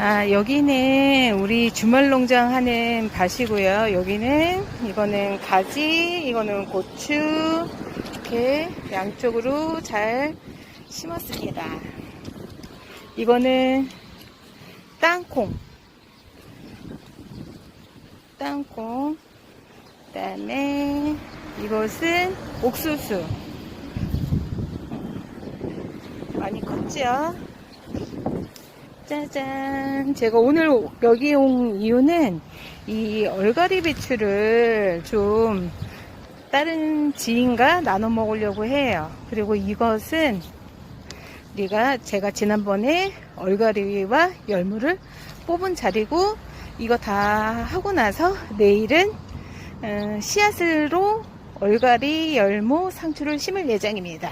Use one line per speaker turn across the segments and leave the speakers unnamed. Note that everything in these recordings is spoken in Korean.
아, 여기는 우리 주말 농장 하는 밭이고요. 여기는 이거는 가지, 이거는 고추 이렇게 양쪽으로 잘 심었습니다. 이거는 땅콩, 땅콩. 그다음에 이것은 옥수수. 많이 컸죠? 짜잔. 제가 오늘 여기 온 이유는 이 얼갈이 배추를 좀 다른 지인과 나눠 먹으려고 해요. 그리고 이것은 우리가 제가 지난번에 얼갈이와 열무를 뽑은 자리고 이거 다 하고 나서 내일은 어, 씨앗으로 얼갈이, 열무, 상추를 심을 예정입니다.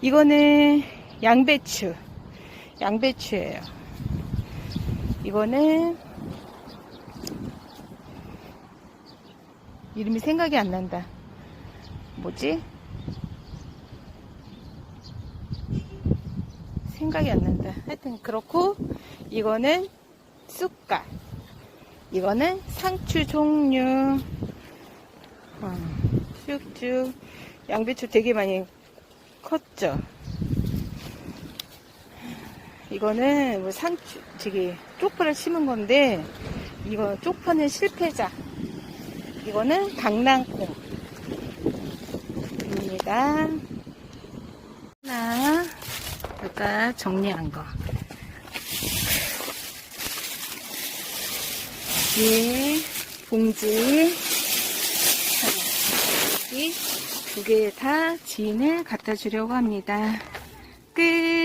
이거는 양배추, 양배추예요. 이거는 이름이 생각이 안 난다. 뭐지? 생각이 안 난다. 하여튼 그렇고 이거는 쑥갓. 이거는 상추 종류. 어, 쭉쭉 양배추 되게 많이 컸죠. 이거는 뭐 상추 저기 쪽파를 심은 건데 이거 쪽파는 실패자. 이거는 강낭콩입니다. 하나 아까 정리한 거. 예, 봉지 여기 두개 다 지인을 갖다 주려고 합니다. 끝.